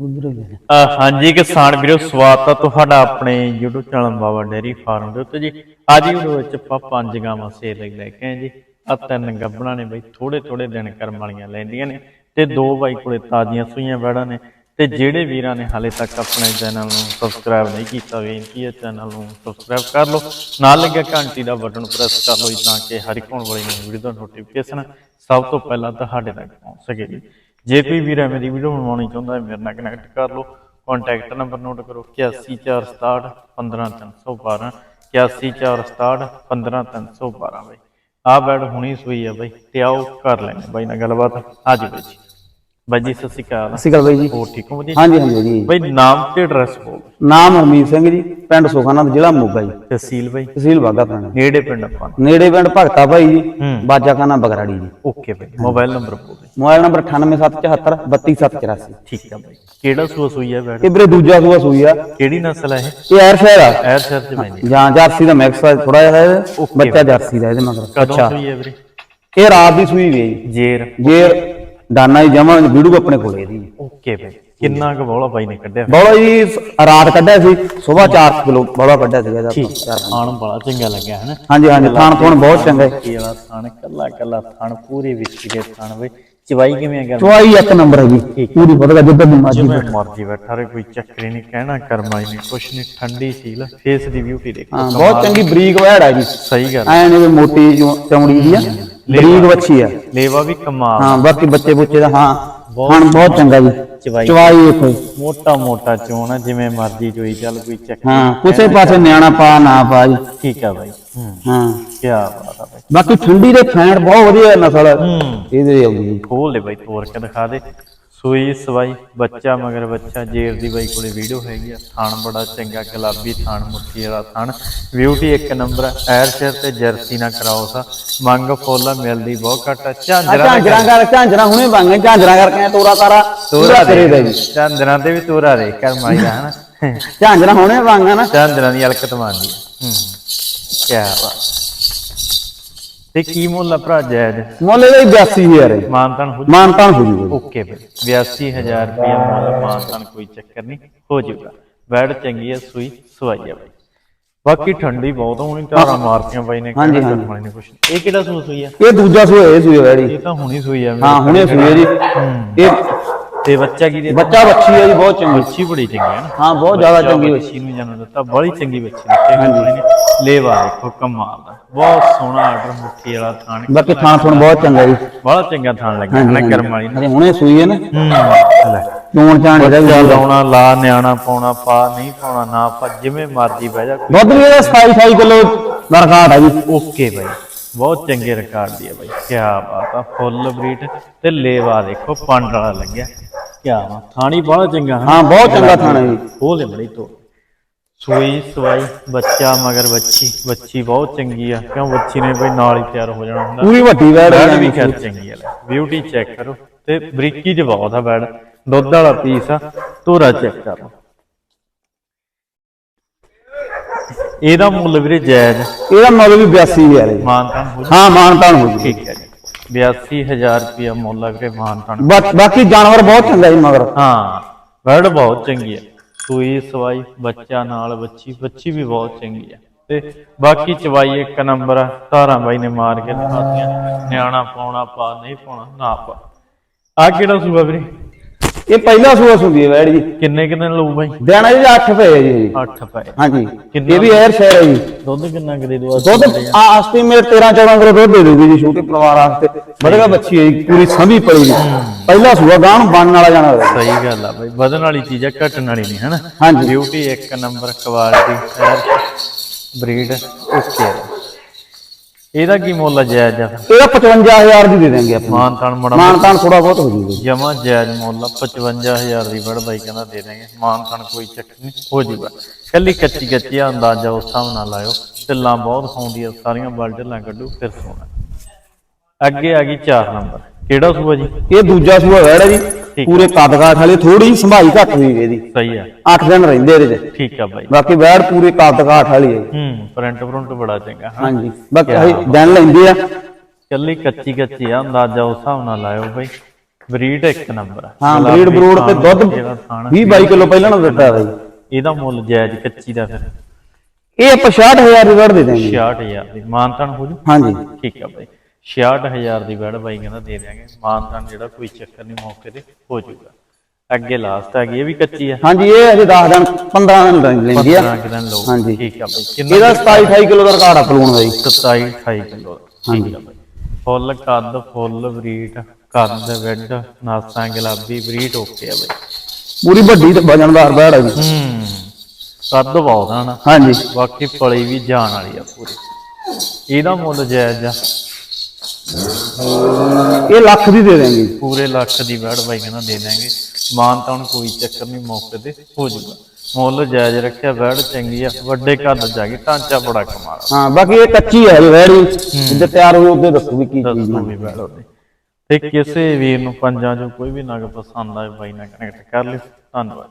ਹਾਂਜੀ, ਕਿਸਾਨ ਵੀਰੋ, ਸਵਾਗਤ ਹੈ ਤੁਹਾਡਾ ਆਪਣੇ YouTube channel Baba dairy farm ਦੇ ਉੱਤੇ ਜੀ। ਅੱਜ ਵੀਡੀਓ ਵਿੱਚ ਆਪਾਂ ਪੰਜ ਗਾਵਾਂ ਸੇਲ ਲੈ ਕੇ ਆਏ ਜੀ। ਆ ਤਿੰਨ ਗੱਭਣਾ ਨੇ ਬਈ ਥੋੜੇ ਥੋੜੇ ਦਿਨ ਕਰਮ ਵਾਲੀਆਂ ਲੈਂਦੀਆਂ ਨੇ ਤੇ ਦੋ ਬਾਈ ਕੋਲੇ ਤਾਜ਼ੀਆਂ ਸੂਈਆਂ ਵੜਾਂ ਨੇ ਤੇ ਜਿਹੜੇ ਵੀਰਾਂ ਨੇ ਹਾਲੇ ਤੱਕ ਆਪਣੇ ਚੈਨਲ ਨੂੰ ਸਬਸਕ੍ਰਾਈਬ ਨਹੀਂ ਕੀਤਾ, ਬੇਨਤੀ ਹੈ ਚੈਨਲ ਨੂੰ ਸਬਸਕ੍ਰਾਈਬ ਕਰ ਲਓ। ਨਾਲ ਲੱਗਿਆ ਘੰਟੀ ਦਾ ਬਟਨ ਪ੍ਰੈਸ ਕਰ ਲਓ ਜੀ, ਤਾਂ ਕਿ ਹਰ ਇੱਕ ਆਉਣ ਵਾਲੀ ਵੀਡੀਓ ਦਾ ਨੋਟੀਫਿਕੇਸ਼ਨ ਸਭ ਤੋਂ ਪਹਿਲਾਂ ਤੁਹਾਡੇ ਤੱਕ ਪਹੁੰਚ ਸਕੇ ਜੀ। ਜੇ ਕੋਈ ਵੀਰ ਐਵੇਂ ਦੀ ਵੀਡੀਓ ਬਣਵਾਉਣੀ ਚਾਹੁੰਦਾ ਹੈ, ਮੇਰੇ ਨਾਲ ਕਨੈਕਟ ਕਰ ਲਓ। ਕੰਟੈਕਟ ਨੰਬਰ ਨੋਟ ਕਰੋ 814661 15312 814661 15312 ਬਈ। ਆ ਬੈਡ ਹੁਣੀ ਸੂਈ ਆ ਬਾਈ, ਤੇ ਆਓ ਕਰ ਲੈਣੇ ਬਾਈ ਨਾਲ ਗੱਲਬਾਤ। ਅੱਜ ਵਿੱਚ ਬਾਈ ਜੀ ਸਤਿ ਸ਼੍ਰੀ ਅਕਾਲ। ਅਸੀਂ ਗੱਲ ਬਾਈ ਜੀ। ਹੋਰ ਠੀਕ ਹੋ ਵਧੀਆ? ਹਾਂਜੀ ਹਾਂਜੀ ਜੀ ਬਈ ਨਾਮ ਤੇ ਐਡਰੈਸ ਬੋਲ। ਨਾਮ ਹਰਮੀਤ ਸਿੰਘ ਜੀ ਪਿੰਡ ਸੁਖਾਨੰਦ ਜ਼ਿਲ੍ਹਾ ਮੋਗਾ ਜੀ। ਤਹਿਸੀਲ ਬਈ। ਤਹਿਸੀਲ ਬਾਗਾ ਪੁਰਾਣਾ ਨੇੜੇ ਪਿੰਡ ਆਪਾਂ। ਨੇੜੇ ਪਿੰਡ ਭਗਤਾ ਭਾਈ ਜੀ ਹੂੰ। ਬਾਜਾਖਾਨਾ ਬਗਰਾੜੀ ਜੀ। ਓਕੇ ਬਈ ਮੋਬਾਈਲ ਨੰਬਰ ਬੋਲ ਮੋਬਾਈਲ ਨੰਬਰ 98774 32784 ਠੀਕ ਆ ਬਈ। ਕਿਹੜਾ ਸੂਆ ਸੂਈ ਆ ਬੈਡ ਇਹ ਵੀਰੇ ਦੂਜਾ ਸੂਆ ਸੂਈ ਆ। ਕਿਹੜੀ ਨਸਲ ਹੈ ਇਹ? ਇਹ ਐਰ ਸ਼ਹਿਰ ਆ। ਐਰ ਸ਼ਹਿਰ ਜਾਂ ਜਰਸੀ ਦਾ ਮਿਕਸ ਥੋੜਾ ਜਿਹਾ ਹੈ ਬੱਚਾ ਜਰਸੀ ਦਾ ਇਹਦੇ ਮਗਰ। ਹੈ ਵੀਰੇ? ਇਹ ਰਾਤ ਦੀ ਸੂਈ ਵੀ ਹੈ ਜੀ। ਜੇਰ। ਜੇ ਦਾਨਾ ਹੀ ਜਮਾ ਵੀਡੀਓ ਆਪਣੇ ਕੋਲੇ ਦੀ ਓਕੇ ਬਈ ਕਿੰਨਾ ਕੁ ਬੋਲਾ ਬਾਈ ਨੇ ਕੱਢਿਆ? ਬੋਲਾ ਜੀ ਰਾਤ ਕੱਢਿਆ ਸੀ ਸਵੇਰ 4 ਕਿਲੋ ਬੋਲਾ ਕੱਢਿਆ ਸੀਗਾ ਇਹਦਾ ਚਾਰ। ਖਾਣ ਬੜਾ ਚੰਗਾ ਲੱਗਿਆ ਹੈ ਨਾ ਹਾਂਜੀ ਹਾਂਜੀ ਥਾਣ ਥੋਣ ਬਹੁਤ ਚੰਗਾ ਹੈ। ਕੀ ਵਾਲਾ ਥਣ ਕੱਲਾ ਕੱਲਾ ਥਣ ਪੂਰੀ ਵਿੱਚ ਕੇ ਥਣ ਬਈ। ਚਵਾਈ ਕਿਵੇਂ ਕਰ ਚੁਆਈ ਇੱਕ ਨੰਬਰ ਹੈ ਜੀ ਪੂਰੀ ਪਤਾ ਜਿੱਦਾਂ ਦੀ ਮਰਜ਼ੀ ਜਿਵੇਂ ਮਰਜ਼ੀ ਬੈਠਾ ਰੇ ਕੋਈ ਚੱਕਰ ਨਹੀਂ ਕਹਿਣਾ ਕਰਮਾਈ ਨਹੀਂ ਕੁਛ ਨਹੀਂ ਠੰਡੀ ਸੀਲ ਫੇਸ ਦੀ ਬਿਊਟੀ ਦੇਖੋ ਬਹੁਤ ਚੰਗੀ ਬਰੀਕ ਵੈੜ ਹੈ ਜੀ। ਸਹੀ ਗੱਲ। ਐ ਨੇ ਵੀ ਮੋਟੀ ਜੋ ਚਮੜੀ ਦੀ ਆ। ਬਰੀਕ ਵੱਛੀ ਆ। ਲੇਵਾ ਵੀ ਕਮਾਲ ਹਾਂ ਬਾਕੀ ਬੱਚੇ ਬੁੱਚੇ ਦਾ ਹਾਂ ਹਾਂ ਬਹੁਤ ਚੰਗਾ ਜੀ। ਚਵਾਈ। ਚਵਾਈ ਦੇਖੋ ਮੋਟਾ ਮੋਟਾ ਚੋਣ ਜਿਵੇਂ ਮਰਜ਼ੀ ਜੋਈ ਚੱਲ ਕੋਈ ਚੱਕਰ ਹਾਂ ਕਿਸੇ ਪਾਸੇ ਨਿਆਣਾ ਪਾ ਨਾ ਪਾ ਜੀ। ਠੀਕ ਆ ਬਾਈ। ਹੂੰ ਕੀ ਬਾਤ ਆ ਬਾਈ। ਬਾਕੀ ਠੰਡੀ ਦੇ ਫੈਂਟ ਬਹੁਤ ਵਧੀਆ ਨਸਲ ਇਹਦੇ ਆਉਂਦੀ। ਖੋਲ ਲੈ ਬਾਈ ਤੋੜ ਕੇ ਦਿਖਾ ਦੇ। ਸੂਈ ਸਵਾਈ ਬੱਚਾ ਮਗਰ ਬੱਚਾ ਜੇਰ ਦੀ ਬਾਈ ਕੋਲੇ ਵੀਡੀਓ ਹੈਗੀ ਆ ਥਾਣ ਬੜਾ ਚੰਗਾ ਗੁਲਾਬੀ ਥਾਣ ਮੁੱਠੀ ਵਾਲਾ ਥਾਣ। ਬਿਊਟੀ ਇੱਕ ਨੰਬਰ ਐਰ ਸ਼ੇਰ ਤੇ ਜਰਸੀ ਨਾ ਕਰਾਓ ਸਾ। ਮੰਗ ਫੁੱਲ ਮਿਲਦੀ ਬਹੁਤ ਘੱਟ ਆ। ਝਾਂਜਰਾ ਝਾਂਜਰਾਂ ਕਰ ਝਾਂਜਰਾਂ ਹੁਣੇ ਝਾਂਜਰਾਂ ਕਰਕੇ ਤੋਰਾ ਤਾਰਾ ਤੋਰਾ ਤੇਰੇ ਦਾ। ਜੀ। ਝਾਂਜਰਾਂ ਤੇ ਵੀ ਤੋਰਾ ਰੇ ਕਰ ਮਾਈ ਦਾ ਹਨਾ। ਝਾਂਜਰਾਂ ਹੁਣੇ ਬੰਗਾ ਨਾ। ਝਾਂਜਰਾਂ ਦੀ ਹਲਕਤ ਮਾਰਦੀ ਹੂੰ ਕੀ ਬਾਤ। ਤੇ ਕੀ ਮੁੱਲ ਆ ਭਰਾ ਜਾਇਜ਼? ਮੁੱਲ ਇਹਦਾ 82000 ਹੈ। ਮਾਨਤਨ ਹੋ ਮਾਨਤਾਨ ਹੋ ਜੂਗਾ। ਓਕੇ ਬਈ 82000 ਰੁਪਏ ਮੁੱਲ ਮਾਨਤਨ ਕੋਈ ਚੱਕਰ ਨਹੀਂ ਹੋ ਜਾਊਗਾ ਬੈਡ ਚੰਗੀ ਹੈ ਸੂਈ ਸਵਾਈ ਆ ਬਈ। ਬਾਕੀ ਠੰਡੀ ਬਹੁਤ ਹੋਣੀ ਧਾਰਾਂ ਮਾਰਤੀਆਂ ਬਾਈ ਨੇ ਹਾਂਜੀ, ਹਾਂਜੀ। ਨੇ ਕੁਛ? ਇਹ ਕਿਹੜਾ ਸੂਈ ਆ? ਇਹ ਦੂਜਾ ਸੂਆ ਇਹ ਸੂਆ ਵੈੜੀ ਇਹ ਤਾਂ ਹੁਣੀ ਸੂਈ ਆ ਹਾਂ ਹੁਣੇ ਸੂਈ ਹੈ ਜੀ। ਇਹ ਤੇ ਬੱਚਾ ਕੀ ਦੇ ਬੱਚਾ ਬੱਚੀ ਹੈ ਜੀ ਬਹੁਤ ਚੰਗੀ। ਬੱਚੀ ਬੜੀ ਚੰਗੀ ਹੈ ਨਾ। ਹਾਂ ਬਹੁਤ ਜ਼ਿਆਦਾ ਚੰਗੀ ਬੱਚੀ ਨੂੰ ਜਨਮ ਦਿੱਤਾ ਬੜੀ ਚੰਗੀ ਬੱਚੀ ਦਿੱਤੀ ਹਾਂਜੀ। ਲੇਵਾ ਦੇਖੋ ਕਮਾਲ ਦਾ। ਬਹੁਤ ਸੋਹਣਾ ਆਰਡਰ ਮੁੱਠੀ ਵਾਲਾ ਥਾਣ। ਬਾਕੀ ਥਾਂ ਥੁਣ ਬਹੁਤ ਚੰਗਾ ਜੀ। ਬੜਾ ਚੰਗਾ ਥਾਣ ਲੱਗਿਆ ਨਾ ਕਰਮ ਵਾਲੀ ਅਰੇ ਹੁਣੇ ਸੂਈ ਹੈ ਨਾ। ਹੂੰ। ਲੈ ਚੋਣ ਚਾਣ ਇਹਦਾ ਵੀ ਲਾਉਣਾ ਲਾ ਨਿਆਣਾ ਪਾਉਣਾ ਪਾ ਨਹੀਂ ਪਾਉਣਾ ਨਾ ਪਾ ਜਿਵੇਂ ਮਰਜ਼ੀ ਬਹਿ ਜਾ। ਦੁੱਧ ਵੀ ਇਹਦਾ 27 28 ਕਿਲੋ ਦਾ ਹੈ ਜੀ। ਓਕੇ ਬਾਈ। ਬਹੁਤ ਚੰਗੇ ਰਿਕਾਰਡ ਦੀ ਹੈ ਬਾਈ। ਕੀ ਬਾਤ ਆ ਫੁੱਲ ਬਰੀਟ ਤੇ ਲੇਵਾ ਦੇਖੋ ਪੰਡ ਵਾਲਾ ਲੱਗਿਆ। ਕੀ ਬਾਤ ਥਾਣੀ ਬੜਾ ਚੰਗਾ ਹੈ ਹਾਂ ਬਹੁਤ ਚੰਗਾ ਥਾਣਾ ਜੀ। ਉਹ ਲੈ ਬੜੀ ਤੋਂ। ਸੂਈ ਸਵਾਈ ਬੱਚਾ ਮਗਰ ਬੱਚੀ। ਬੱਚੀ ਬਹੁਤ ਚੰਗੀ ਆ। ਕਿਉਂ ਬੱਚੀ ਨੇ ਬਈ ਨਾਲ ਹੀ ਤਿਆਰ ਹੋ ਜਾਣਾ ਹੁੰਦਾ? ਪੂਰੀ ਵੱਡੀ ਵੈੜ ਬੈਡ ਹੈ ਵੀ ਖੈਰ। ਚੰਗੀ ਆ ਲੈ। ਬਿਊਟੀ ਚੈੱਕ ਕਰੋ। ਤੇ ਬਰੀਕੀ ਚ ਬਹੁਤ ਆ ਬੈਡ ਦੁੱਧ ਵਾਲਾ ਪੀਸ ਆ। ਧੋਰਾ ਚੈੱਕ ਕਰੋ। ਇਹਦਾ ਮੁੱਲ ਵੀਰੇ ਜਾਇਜ਼ ਇਹਦਾ ਮੁੱਲ ਵੀ 82000 ਹੈ ਜੀ। ਮਾਨਤਾਨ ਹੋ ਜੂ ਹਾਂ ਮਾਨਤਾਨ ਹੋ ਜੀ ਠੀਕ ਹੈ ਜੀ। 82000 ਰੁਪਇਆ ਮੁੱਲ ਆ ਵੀਰੇ ਮਾਨਤਾਨ ਬਾਕੀ ਜਾਨਵਰ ਬਹੁਤ ਚੰਗਾ ਜੀ ਮਗਰ। ਹਾਂ ਬਰਡ ਬਹੁਤ ਚੰਗੀ ਹੈ। ਸੂਈ ਸਵਾਈ ਬੱਚਾ ਨਾਲ ਬੱਚੀ ਬੱਚੀ ਵੀ ਬਹੁਤ ਚੰਗੀ ਹੈ। ਤੇ ਬਾਕੀ ਚਵਾਈ ਇੱਕ ਨੰਬਰ ਆ ਧਾਰਾਂ ਬਾਈ ਨੇ ਮਾਰ ਕੇ ਦਿਖਾਤੀਆਂ। ਨਿਆਣਾ ਪਾਉਣਾ ਪਾ ਨਹੀਂ ਪਾਉਣਾ ਨਾ ਪਾ। ਆ ਕਿਹੜਾ ਸੂਆ ਵੀਰੇ? ਇਹ ਪਹਿਲਾ ਸੂਆ ਸੁੰਦੀ ਹੈ ਵੈੜ ਜੀ। ਕਿੰਨੇ ਕਿੰਨੇ ਲਊ ਬਾਈ? ਦੇਣਾ ਜੀ 8 ਪਏ ਹੈ ਜੀ 8 ਪਏ। ਹਾਂਜੀ? ਇਹ ਵੀ 에ਅਰ ਸ਼ੇਅਰ ਹੈ ਜੀ। ਦੁੱਧ ਕਿੰਨਾ ਕਦੇ ਦਵਾ ਦੁੱਧ ਆ ਐਸਟੀਮੇਟ 13 14 ਕਿਲੋ ਦੁੱਧ ਦੇ ਦੂਗੀ ਜੀ ਛੋਟੇ ਪਰਿਵਾਰ ਵਾਸਤੇ। ਵਧੀਆ ਬੱਚੀ ਹੈ ਜੀ ਪੂਰੀ ਸੰਭੀ ਪਈ ਜੀ। ਪਹਿਲਾ ਸੂਆ ਗਾਂ ਨੂੰ ਬਣਨ ਵਾਲਾ ਜਾਣਾ ਸਹੀ ਗੱਲ ਆ ਬਾਈ ਵਧਣ ਵਾਲੀ ਚੀਜ਼ ਆ ਘਟਣ ਵਾਲੀ ਨਹੀਂ ਹੈਨਾ? ਹਾਂਜੀ। ਬਿਊਟੀ ਇੱਕ ਨੰਬਰ ਕੁਆਲਿਟੀ ਬਰੀਡ ਓਕੇ ਇਹਦਾ ਕੀ ਮੁੱਲ ਜਾਇਜ਼? ਆ ਇਹਦਾ 55000 ਦੀ ਦੇ ਦੇਣਗੇ ਆਪਾਂ। ਮਾਨਤਾਨ ਮੜਾ ਮਾਨਤਾਨ ਥੋੜਾ ਬਹੁਤ ਹੋ ਜੂਗਾ। ਜਮਾ ਜਾਇਜ਼ ਮੁੱਲ ਆ, 55000 ਦੀ ਬੜ ਬਾਈ ਕਹਿੰਦਾ ਦੇ ਦੇਂਗੇ ਮਾਨਤਾਨ ਕੋਈ ਚੱਕਰ ਨਹੀਂ ਹੋ ਜਾਊਗਾ ਕੱਲੀ ਕੱਚੀ ਕੱਚੀ ਆ ਅੰਦਾਜ਼ਾ ਉਸ ਹਿਸਾਬ ਨਾਲ ਲਾਇਓ। ਢਿੱਲਾਂ ਬਹੁਤ ਖਾਉਂਦੀ ਆ ਸਾਰੀਆਂ ਬਲ ਢਿੱਲਾਂ ਕੱਢੂ ਫਿਰ ਸੋਣਾ। ਅੱਗੇ ਆ ਗਈ 4 ਨੰਬਰ। ਕਿਹੜਾ ਸੂਆ ਜੀ? ਇਹ ਦੂਜਾ ਸੂਆ ਵੈੜ ਜੀ। ਠੀਕ। ਪੂਰੇ ਕੱਦ ਕਾਠ ਵਾਲੀ ਥੋੜੀ ਸੰਭਾਈ ਘੱਟ ਹੋਈ ਇਹਦੀ। ਸਹੀ ਆ 8 ਦਿਨ ਰਹਿੰਦੇ ਇਹਦੇ ਚ। ਠੀਕ ਆ ਬਾਈ। ਬਾਕੀ ਵੈੜ ਪੂਰੇ ਕੱਦ ਕਾਠ ਵਾਲੀ ਹੈ। ਹੂੰ ਪ੍ਰਿੰਟ ਪ੍ਰਿੰਟ ਬੜਾ ਚੰਗਾ। ਹਾਂ। ਹਾਂਜੀ। ਬਾਕੀ ਅਸੀਂ ਦਿਨ ਲੈਂਦੇ ਆ। ਕੱਲੀ ਕੱਚੀ ਕੱਚੀ ਆ ਅੰਦਾਜ਼ਾ ਉਸ ਹਿਸਾਬ ਨਾਲ ਲਾਇਓ ਬਾਈ। ਬਰੀਡ ਇੱਕ ਨੰਬਰ ਹਾਂ ਬਰੀਡ ਬਰੂਡ ਤੇ ਦੁੱਧ ਜਿਹੜਾ ਥਾਣ 20 22 ਕਿਲੋ ਪਹਿਲਾਂ ਨੂੰ ਦਿੱਤਾ ਬਾਈ। ਇਹਦਾ ਮੁੱਲ ਜਾਇਜ਼ ਕੱਚੀ ਦਾ ਫਿਰ। ਇਹ ਆਪਾਂ 66000 ਦੀ ਵੜ ਦੇ ਦਾਂਗੇ 66000 ਦੀ। ਮਾਨਤਨ ਹੋ ਜੂ? ਹਾਂਜੀ। ਠੀਕ ਆ ਬਾਈ। 66000 ਦੀ ਵੜ ਬਾਈ ਕਹਿੰਦਾ ਦੇ ਦਿਆਂਗੇ। ਮਾਨਤਨ ਜਿਹੜਾ ਕੋਈ ਚੱਕਰ ਨਹੀਂ ਮੌਕੇ ਤੇ ਹੋ ਜਾਊਗਾ। ਅੱਗੇ ਲਾਸਟ ਆ ਗਈ ਇਹ ਵੀ ਕੱਚੀ ਆ। ਹਾਂਜੀ ਇਹ ਅਜੇ 10 ਦਿਨ 15 ਦਿਨ ਲੈਂਦੀ ਆ। 15 ਕੁ ਦਿਨ ਲਓ। ਹਾਂਜੀ। ਠੀਕ ਆ ਬਾਈ। ਕਿੰਨਾ ਇਹਦਾ 27 28 ਕਿਲੋ ਦਾ ਰਿਕਾਰਡ ਆ ਪਲੂਣ ਦਾ। ਜੀ 27 28 ਕਿਲੋ ਬਾਈ। ਫੁੱਲ ਕੱਦ ਫੁੱਲ ਬਰੀਟ ਕੱਦ ਵਿੱਡ ਨਾਸਾਂ ਗੁਲਾਬੀ ਬਰੀਟ ਓਕੇ ਆ ਬਾਈ। ਪੂਰੀ ਵੱਡੀ ਤੇ ਵਜਨਦਾਰ ਬੈੜ ਆ ਜੀ। ਹੂੰ। ਕੱਦ ਬਹੁਤ ਆ ਨਾ। ਹਾਂਜੀ। ਬਾਕੀ ਪਲੀ ਵੀ ਜਾਣ ਵਾਲੀ ਆ ਪੂਰੀ। ਇਹਦਾ ਮੁੱਲ ਜਾਇਜ਼ ਆ। ਇਹ ਲੱਖ ਦੀ ਦੇ ਦਾਂਗੇ ਪੂਰੇ ਲੱਖ ਦੀ ਵੜ ਬਾਈ ਕਹਿੰਦਾ ਦੇ ਦਾਂਗੇ ਮਾਨ ਤਾਂ ਕੋਈ ਚੱਕਰ ਨਹੀਂ ਮੌਕੇ ਤੇ ਹੋ ਜਾਊਗਾ। ਮੁੱਲ ਜਾਇਜ਼ ਰੱਖਿਆ ਵੜ ਚੰਗੀ ਆ ਵੱਡੇ ਕੱਦ ਜਾ ਗਈ ਢਾਂਚਾ ਬੜਾ ਕਮਾਲ ਹਾਂ ਬਾਕੀ ਇਹ ਕੱਚੀ ਹੈ ਜੀ ਵੈੜੀ। ਜਿੱਦੇ ਤਿਆਰ ਹੋਈ ਉਹਦੇ ਦੱਸੂ ਵੀ ਕੀ ਚੀਜ਼ ਵੜ ਉਹਦੇ। ਤੇ ਕਿਸੇ ਵੀਰ ਨੂੰ ਪੰਜਾਂ ਚੋਂ ਕੋਈ ਵੀ ਨਗ ਪਸੰਦ ਆਏ ਬਾਈ ਨਾਲ ਕਨੈਕਟ ਕਰ ਲਿਓ ਧੰਨਵਾਦ